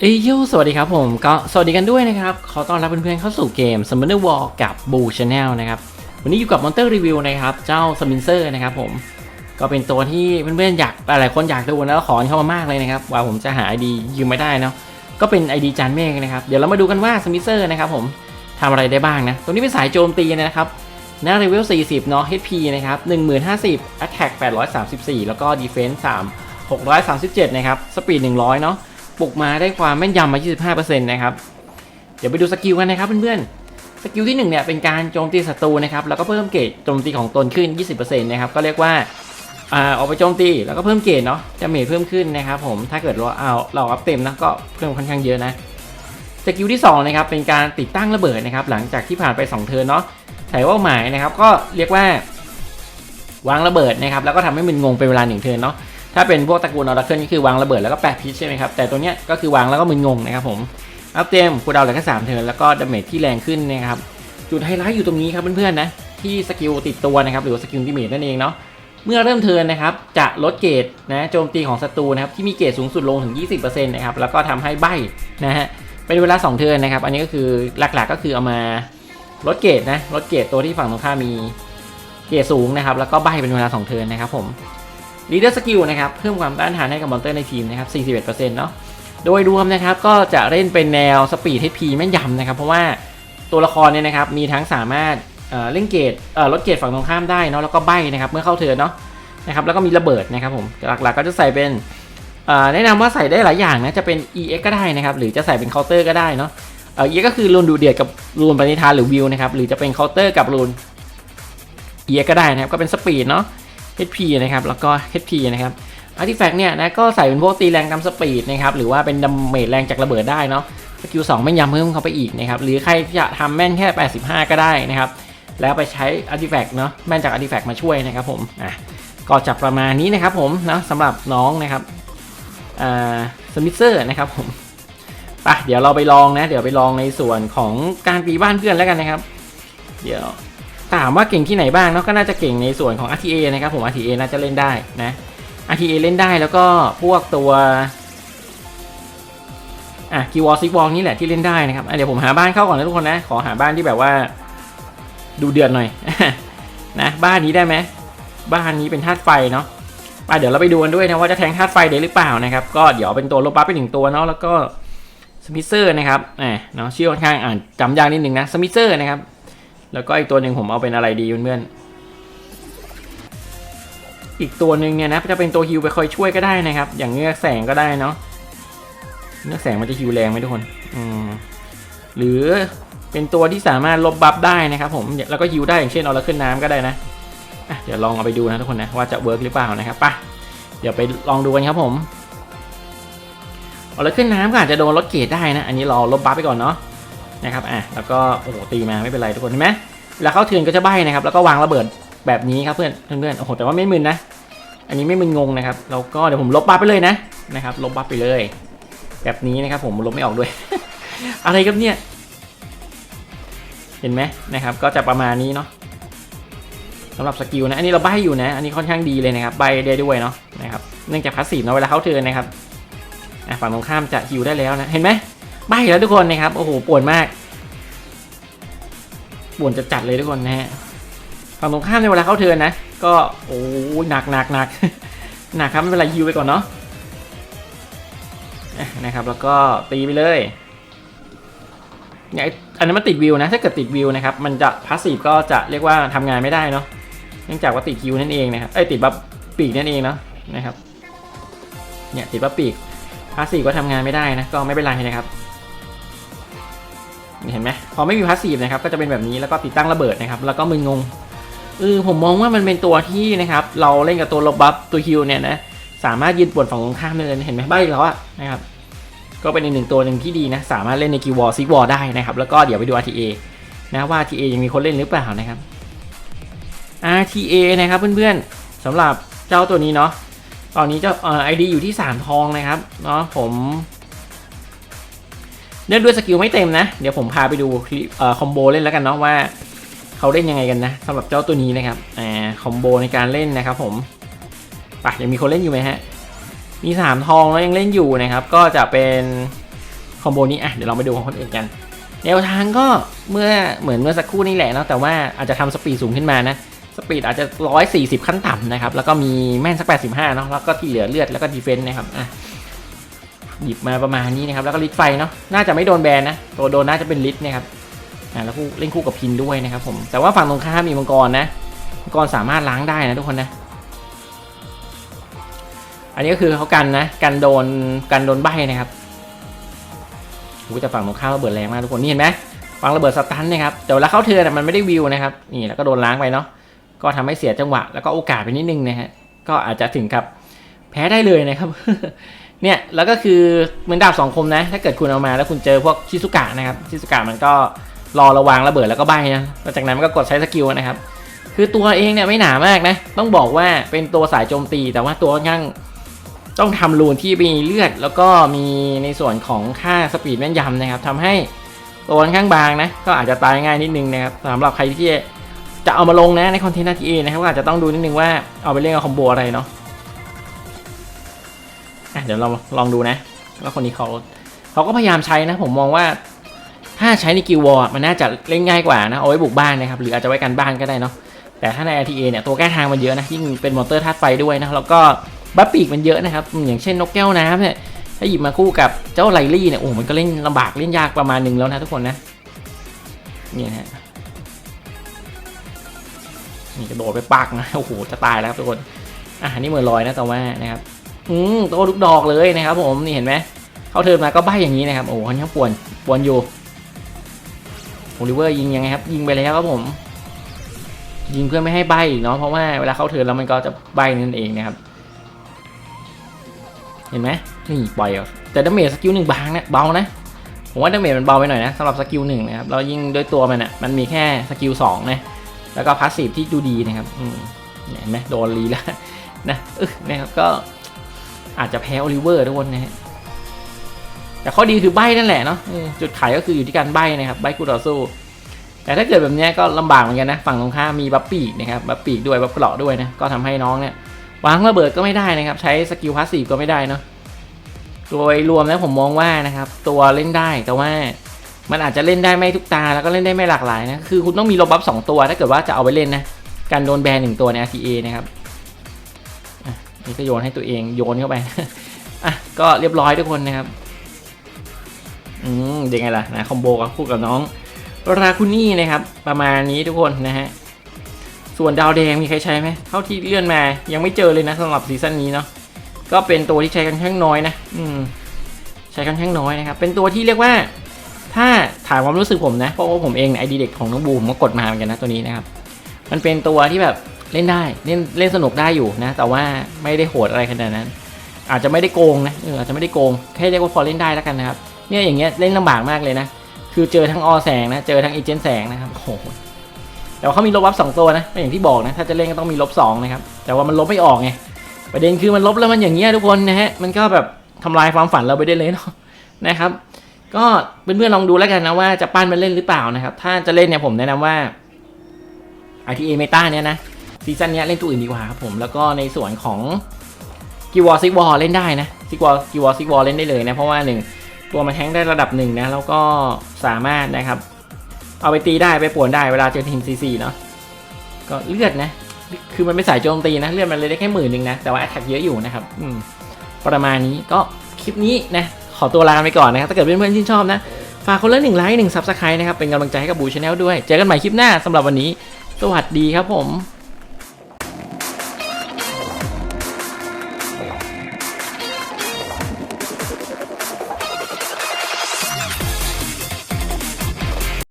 เอ้ยโยสวัสดีครับผมก็สวัสดีกันด้วยนะครับ ขอต้อนรับเพื่อนๆเข้าสู่เกม Summoner War กับ Boo Channel นะครับ วันนี้อยู่กับ Monster Review นะครับ เจ้า s มินเซอร์นะครับผม ก็เป็นตัวที่เพื่อนๆอยากหลายๆคนอยากดูแล้วขอเข้ามามากเลยนะครับ ว่าผมจะหา ID ยืมไม่ได้เนาะ ก็เป็น ID จานเมฆนะครับ เดี๋ยวเรามาดูกันว่า s มินเซอร์นะครับผมทำอะไรได้บ้างนะ ตัวนี้เป็นสายโจมตีนะครับ หน้าเลเวล 40 เนาะ HP นะครับ 10,050 Attack 834 แล้วก็ Defense 3 637 นะครับ Speed 100 เนาะ ปลุกมาได้ความแม่นยำมา 25%นะครับ เดี๋ยวไปดูสกิลกันนะครับเพื่อนๆ สกิลที่1เนี่ยเป็นการโจมตีศัตรูนะครับ แล้วก็เพิ่มเกรดโจมตีของตนขึ้น 20%นะครับ ก็เรียกว่าอ่าออกไปโจมตีแล้วก็เพิ่มเกรดเนาะจะเมจเพิ่มขึ้นนะครับผม ถ้าเกิดเราเอาเราอัพเต็มนะก็เพิ่มค่อนข้างเยอะนะ สกิลที่2นะครับเป็นการติดตั้งระเบิดนะครับ หลังจากที่ผ่านไป 2 เทิร์นเนาะถ่ายเป้าหมายนะครับ ก็เรียกว่าวางระเบิดนะครับ แล้วก็ทำให้มึนงงเป็นเวลาหนึ่งเทิร์นเนาะ ถ้าเป็นพวกตระกูลออร์เคิลก็คือวางระเบิดแล้วก็แปะพิษใช่ไหมครับ แต่ตัวเนี้ยก็คือวางแล้วก็มึนงงนะครับผมอัพเต็มคูดาวเหลือแค่สามเทิร์นแล้วก็ดาเมจที่แรงขึ้นนะครับ จุดไฮไลท์อยู่ตรงนี้ครับเพื่อนๆนะ ที่สกิลติดตัวนะครับ หรือว่าสกิลดิเมจนั่นเองเนาะ เมื่อเริ่มเทิร์นนะครับ จะลดเกรดนะโจมตีของศัตรูนะครับ ที่มีเกรดสูงสุดลงถึง 20%นะครับ แล้วก็ทำให้ใบนะฮะ เป็นเวลา 2 เทิร์นนะครับ อันนี้ก็คือหลักๆก็คือเอามาลดเกรดนะ ลดเกรดตัวที่ฝั่งตรงข้ามมีเกรดสูงนะครับ แล้วก็ใบเป็นเวลา 2 เทิร์นนะครับผม ลีดเดอร์สกิลนะครับเพิ่มความต้านทานให้กับมอนเตอร์ในทีมนะครับ41%เนาะโดยรวมนะครับก็จะเล่นเป็นแนวสปีด HP แม่นยำนะครับ เพราะว่าตัวละครเนี่ยนะครับมีทั้งสามารถเอ่อเล่นเกรดเอ่อลดเกรดฝั่งตรงข้ามได้เนาะแล้วก็ใบนะครับเมื่อเข้าเทิร์นเนาะนะครับแล้วก็มีระเบิดนะครับผมหลักๆก็จะใส่เป็นอ่อแนะนำว่าใส่ได้หลายอย่างนะจะเป็น EX ก็ได้นะครับหรือจะใส่เป็นเคาน์เตอร์ก็ได้เนาะเอ่อ EX ก็คือรูนดูเดือดกับรูนปณิธานหรือวิวนะครับหรือจะเป็นเคาน์เตอร์กับรูน EX ก็ได้นะครับก็เป็นสปีดเนาะ HP นะครับแล้วก็ HP นะครับอาร์ติแฟกต์เนี่ยนะก็ใส่เป็นพวกตีแรงตามสปีดนะครับหรือว่าเป็นดาเมจแรงจากระเบิดได้เนาะสกิล2แม่นยำเพิ่มเข้าไปอีกนะครับหรือใครจะทำแม่นแค่ 85 ก็ได้นะครับแล้วไปใช้อาร์ติแฟกต์เนาะแม่นจากอาร์ติแฟกต์มาช่วยนะครับผมอะก็จะประมาณนี้นะครับผมนะสำหรับน้องนะครับอ่าสมิธเซอร์นะครับผมไปเดี๋ยวเราไปลองนะ เดี๋ยวไปลองในส่วนของการตีบ้านเพื่อนแล้วกันนะครับ เดี๋ยว ถามว่าเก่งที่ไหนบ้างเนาะก็น่าจะเก่งในส่วนของ RTA นะครับผม RTA น่าจะเล่นได้นะ RTA เล่นได้แล้วก็พวกตัวอะกีวอลซิกวอลนี่แหละที่เล่นได้นะครับเดี๋ยวผมหาบ้านเข้าก่อนนะทุกคนนะขอหาบ้านที่แบบว่า ดูเดือดหน่อยนะบ้านนี้ได้ไหมบ้านนี้เป็นธาตุไฟเนาะไปเดี๋ยวเราไปดูกันด้วยนะว่าจะแทงธาตุไฟได้หรือเปล่านะครับก็เดี๋ยวเป็นตัวลบบัฟไปหนึ่งตัวเนาะแล้วก็สมิเซอร์นะครับแหมเนาะชื่อค่อนข้างอ่านจำยากนิดนึงนะสมิเซอร์นะครับ แล้วก็อีกตัวหนึ่งผมเอาเป็นอะไรดีเพื่อนๆอีกตัวหนึ่งเนี่ยนะจะเป็นตัวฮิวไปคอยช่วยก็ได้นะครับ อย่างเงือกแสงก็ได้เนาะเงือกแสงมันจะฮิวแรงไหมทุกคน อืมหรือเป็นตัวที่สามารถลบบัฟได้นะครับ ผมแล้วก็ฮิวได้อย่างเช่นเอาละขึ้นน้ำก็ได้นะะเดี๋ยวลองเอาไปดูนะทุกคนนะว่าจะเวิร์กหรือเปล่านะครับปะเดี๋ยวไปลองดูกันครับผมเอาแล้วขึ้นน้ำก็อาจจะโดนลดเกรดได้นะ อันนี้เรอลบบัฟไปก่อนเนาะ นะครับอะแล้วก็โอ้โหตีมาไม่เป็นไรทุกคนเห็นไหมเวลาเข้าเทือนก็จะใบ้นะครับแล้วก็วางระเบิดแบบนี้ครับเพื่อนเพื่อนโอ้โหแต่ว่าไม่มึนนะ อันนี้ไม่มึนงงนะครับแล้วก็เดี๋ยวผมลบบัฟไปเลยนะนะครับลบบัฟไปเลย แบบนี้นะครับผมลบไม่ออกด้วย อะไรครับเนี่ย เห็นไหมนะครับ ก็จะประมาณนี้เนาะสำหรับสกิลนะ อันนี้เราใบอยู่นะ อันนี้ค่อนข้างดีเลยนะครับ ใบได้ด้วยเนาะนะครับ เนื่องจากพาสซีฟเนาะเวลาเขาเทิร์นนะครับ อะฝั่งตรงข้ามจะฮิวได้แล้วนะ เห็นไหม ใบแล้วทุกคนนะครับ โอ้โหปวดมากปวดจะจัดเลยทุกคนนะฮะฝั่งตรงข้ามในเวลาเข้าเทิร์นนะ ก็โอ้หนักหนักหนักหนักครับไม่เป็นไรฮิวไปก่อนเนาะนะครับแล้วก็ตีไปเลยเนี่ยอันนั้นมันติดวิวนะถ้าเกิดติดวิวนะครับมันจะพาสซีฟก็จะเรียกว่าทำงานไม่ได้เนาะเนื่องจากว่าติดคิวนั่นเองนะครับเอ้ติดบัฟปีกนั่นเองเนาะนะครับเนี่ยติดบัฟปีกพาสซีฟก็ทำงานไม่ได้นะก็ไม่เป็นไรนะครับ เห็นไหมพอไม่มีพาสซีฟนะครับก็จะเป็นแบบนี้แล้วก็ติดตั้งระเบิดนะครับ แล้วก็มึนงงเออผมมองว่ามันเป็นตัวที่นะครับเราเล่นกับตัวลบบัฟตัวฮิวเนี่ยนะสามารถยืนปวดฝั่งตรงข้ามได้เลยเห็นไหมใบแล้วอะนะครับก็เป็นอีกหนึ่งตัวหนึ่งที่ดีนะสามารถเล่นในกิวอลซิกวอลได้นะครับแล้วก็เดี๋ยวไปดู RTA นะว่า RTA ยังมีคนเล่นหรือเปล่านะครับ RTA นะครับเพื่อนๆสำหรับเจ้าตัวนี้เนาะตอนนี้เจ้าไอดีอยู่ที่ 3 ทองนะครับเนาะผม เนื่องด้วยสกิลไม่เต็มนะ เดี๋ยวผมพาไปดูคอมโบเล่นแล้วกันเนาะว่าเขาเล่นยังไงกันนะสำหรับเจ้าตัวนี้นะครับอ่าคอมโบในการเล่นนะครับผมปะยังมีคนเล่นอยู่ไหมฮะ มี3ทองแล้วยังเล่นอยู่นะครับ ก็จะเป็นคอมโบนี้อะเดี๋ยวเราไปดูของคนอื่นกันแนวทางก็เมื่อเหมือนเมื่อสักครู่นี่แหละเนาะแต่ว่าอาจจะทำสปีดสูงขึ้นมานะสปีดอาจจะ 140 ขั้นต่ำนะครับ แล้วก็มีแม่นสัก 85 เนาะแล้วก็ที่เหลือเลือดแล้วก็ดีเฟนต์นะครับอะ หยิบมาประมาณนี้นะครับ แล้วก็ลิดไฟเนาะน่าจะไม่โดนแบนนะ ตัวโดนน่าจะเป็นลิดนะครับอะแล้วคู่เล่นคู่กับพินด้วยนะครับผมแต่ว่าฝั่งตรงข้ามมีมังกรนะมังกรสามารถล้างได้นะทุกคนนะ อันนี้ก็คือเขากันนะกันโดนกันโดนใบนะครับโอ้ยแต่ฝั่งตรงข้ามระเบิดแรงมากทุกคนนี่เห็นไหมฝั่งระเบิดสตันนะครับแต่เวลาเข้าเทิร์นะมันไม่ได้วิวนะครับนี่แล้วก็โดนล้างไปเนาะก็ทำให้เสียจังหวะ แล้วก็โอกาสไปนิดนึงนะฮะก็อาจจะถึงกับแพ้ได้เลยนะครับ เนี่ยแล้วก็คือเหมือนดาบสองคมนะ ถ้าเกิดคุณเอามาแล้วคุณเจอพวกชิซุกะนะครับชิซุกะมันก็รอระวังระเบิดแล้วก็ใบนะแล้วจากนั้นมันก็กดใช้สกิลนะครับ คือตัวเองเนี่ยไม่หนามากนะ ต้องบอกว่าเป็นตัวสายโจมตี แต่ว่าตัวค่อนข้างต้องทำรูนที่มีเลือด แล้วก็มีในส่วนของค่าสปีดแม่นยำนะครับทำให้ตัวค่อนข้างบางนะ ก็อาจจะตายง่ายนิดนึงนะครับสำหรับใครที่จะเอามาลงนะในคอนเทนต์นาทีนะครับก็อาจจะต้องดูนิดนึงว่าเอาไปเล่นกับคอมโบอะไรเนาะ อะเดี๋ยวเราลองดูนะว่าคนนี้เขาเขาก็พยายามใช้นะ ผมมองว่าถ้าใช้ในกิววอร์มันน่าจะเล่นง่ายกว่านะเอาไว้บุกบ้านนะครับหรืออาจจะไว้กันบ้านก็ได้เนาะแต่ถ้าใน RTA เนี่ยตัวแก้ทางมันเยอะนะยิ่งเป็นมอเตอร์ธาตุไฟด้วยนะแล้วก็บัฟปีกมันเยอะนะครับ อย่างเช่นนกแก้วน้ำเนี่ยถ้าหยิบมาคู่กับเจ้าไลลี่เนี่ยโอ้มันก็เล่นลำบากเล่นยากประมาณหนึ่งแล้วนะทุกคนนะนี่นะฮะนี่กระโดดไปปักนะโอ้โหจะตายแล้วทุกคนอะนี่เหมือนลอยนะแต่ว่านะครับ อืมโตลูกดอกเลยนะครับผมนี่เห็นไหมเข้าเทิร์นมาก็ใบอย่างนี้นะครับโอ้ค่อนข้างป่วนปวนอยู่โอลิเวอร์ยิงยังไงครับ ยิงไปแล้วครับผม ยิงเพื่อไม่ให้ใบเนาะเพราะว่าเวลาเข้าเทิร์นแล้วมันก็จะใบนั่นเองนะครับ เห็นไหมนี่ปล่อยอะแต่ดาเมจสกิลหนึ่งบางนะเบานะผมว่าดาเมจมันเบาไปหน่อยนะสำหรับสกิลหนึ่งนะครับเรายิงด้วยตัวมันอะมันมีแค่สกิลสองนะแล้วก็พาสซีฟที่ดูดีนะครับอืมเนี่ยเห็นไหมโดนรีแล้วนะเออนะครับก็ อาจจะแพ้โอลิเวอร์ทุกคนนะฮะแต่ข้อดีคือใบนั่นแหละเนาะจุดขายก็คืออยู่ที่การใบนะครับใบคู่ต่อสู้แต่ถ้าเกิดแบบนี้ก็ลำบากเหมือนกันนะฝั่งตรงข้ามมีบัฟปีกนะครับบัฟปีกด้วยบัฟเกราะด้วยนะก็ทำให้น้องเนี่ยวางระเบิดก็ไม่ได้นะครับ ใช้สกิลพาสซีฟก็ไม่ได้เนาะโดยรวมแล้วผมมองว่านะครับ ตัวเล่นได้แต่ว่ามันอาจจะเล่นได้ไม่ทุกตาแล้วก็เล่นได้ไม่หลากหลายนะคือคุณต้องมีลบบัฟสองตัวถ้าเกิดว่าจะเอาไปเล่นนะการโดนแบนหนึ่งตัวใน RTA นะครับอะ นี่ก็โยนให้ตัวเองโยนเข้าไป อะ ก็เรียบร้อยทุกคนนะครับ อืมยังไงล่ะนะคอมโบกับคู่กับน้องราคุนี่นะครับ ประมาณนี้ทุกคนนะฮะ ส่วนดาวแดงมีใครใช้ไหมเท่าที่เลื่อนมา ยังไม่เจอเลยนะสำหรับซีซั่นนี้เนาะ ก็เป็นตัวที่ใช้กันค่อนข้างน้อยนะ อืม ใช้กันค่อนข้างน้อยนะครับ เป็นตัวที่เรียกว่า ถ้าถามความรู้สึกผมนะ เพราะว่าผมเองไอดีเด็กของน้องบูมก็กดมาเหมือนกันนะตัวนี้นะครับ มันเป็นตัวที่แบบ เล่นได้เล่นเล่นสนุกได้อยู่นะ แต่ว่าไม่ได้โหดอะไรขนาดนั้น อาจจะไม่ได้โกงนะเอออาจจะไม่ได้โกงแค่เรียกว่าพอเล่นได้แล้วกันนะครับเนี่ยอย่างเงี้ยเล่นลำบากมากเลยนะ คือเจอทั้งอแสงนะ เจอทั้งเอเจนต์แสงนะครับโอ้โหแต่ว่าเขามีลบวับสองตัวนะก็อย่างที่บอกนะถ้าจะเล่นก็ต้องมีลบสองนะครับแต่ว่ามันลบไม่ออกไงประเด็นคือมันลบแล้วมันอย่างเงี้ยทุกคนนะฮะมันก็แบบทำลายความฝันเราไปได้เลยเนาะนะครับ ก็เพื่อนๆลองดูแล้วกันนะว่าจะปั้นมันเล่นหรือเปล่านะครับ ถ้าจะเล่นเนี่ยผมแนะนำว่า ITA Meta เนี่ยนะ ซีซั่นนี้เล่นตัวอื่นดีกว่าครับผม แล้วก็ในส่วนของกิวอซิกวอลเล่นได้นะซิกวอกิวอซิกวอลเล่นได้เลยนะ เพราะว่าหนึ่งตัวมันแทงได้ระดับหนึ่งนะ แล้วก็สามารถนะครับ เอาไปตีได้ไปป่วนได้เวลาเจอทีมซีซีเนาะก็เลือดนะ คือมันเป็นสายโจมตีนะ เลือดมันเลยได้แค่หมื่นหนึ่งนะ แต่ว่าแอตแทกเยอะอยู่นะครับอืมประมาณนี้ก็คลิปนี้นะ ขอตัวลาไปก่อนนะครับ ถ้าเกิดเพื่อนๆชื่นชอบนะ ฝากคนละหนึ่งไลค์หนึ่งซับสไครต์นะครับ เป็นกำลังใจให้กับบูชาแนลด้วย เจอกันใหม่คลิปหน้าสำหรับวันนี้ สวัสดีครับผม